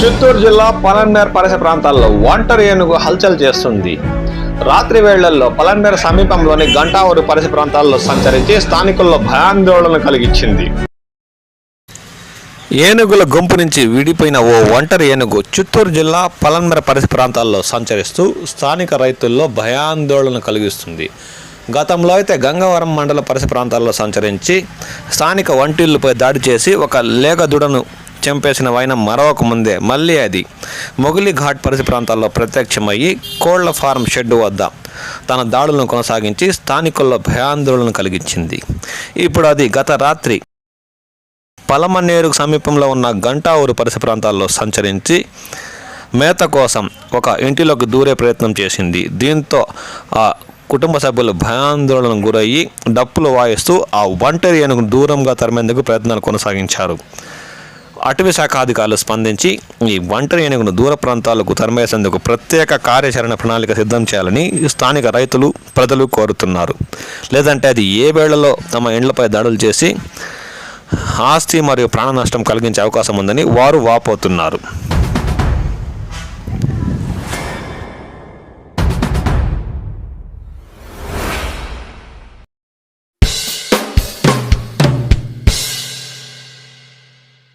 చిత్తూరు జిల్లా పలన్మేర్ పరిసర ప్రాంతాల్లో ఒంటరి ఏనుగు హల్చల్ చేస్తుంది. రాత్రి వేళ్ళలో పలన్మేర్ సమీపంలోని గంటావూరు పరిసర ప్రాంతాల్లో సంచరించి స్థానికుల్లో భయాందోళన కలిగించింది ఏనుగుల గుంపు నుంచి విడిపోయిన ఓ ఒంటరి ఏనుగు చిత్తూరు జిల్లా పలన్మేర పరిసర ప్రాంతాల్లో సంచరిస్తూ స్థానిక రైతుల్లో భయాందోళన కలిగిస్తుంది. గతంలో అయితే గంగవరం మండల పరిసర ప్రాంతాల్లో సంచరించి స్థానిక వంటిళ్ళపై దాడి చేసి ఒక లేగదుడను చంపేసిన వైన మరొక ముందే మళ్ళీ అది. మొగిలి ఘాట్ పరిసి ప్రాంతాల్లో ప్రత్యక్షమయ్యి కోళ్ళ ఫారం షెడ్డు వద్ద తన దాడులను కొనసాగించి స్థానికుల్లో భయాందోళన కలిగించింది. ఇప్పుడు అది గత రాత్రి పలమనేరుకు సమీపంలో ఉన్న గంటావూరు పరిసర ప్రాంతాల్లో సంచరించి మేత కోసం ఒక ఇంటిలోకి దూరే ప్రయత్నం చేసింది. దీంతో ఆ కుటుంబ సభ్యులు భయాందోళనకు గురయ్యి డప్పులు వాయిస్తూ ఆ ఒంటరి ఏనుగు దూరంగా తరిమేందుకు ప్రయత్నాలు కొనసాగించారు. అటవీ శాఖ అధికారులు స్పందించి ఈ ఒంటరి ఏనుగును దూర ప్రాంతాలకు తరిమేసేందుకు ప్రత్యేక కార్యాచరణ ప్రణాళిక సిద్ధం చేయాలని స్థానిక రైతులు ప్రజలు కోరుతున్నారు. లేదంటే అది ఏ వేళలో తమ ఇండ్లపై దాడులు చేసి ఆస్తి మరియు ప్రాణ నష్టం కలిగించే అవకాశం ఉందని వారు వాపోతున్నారు.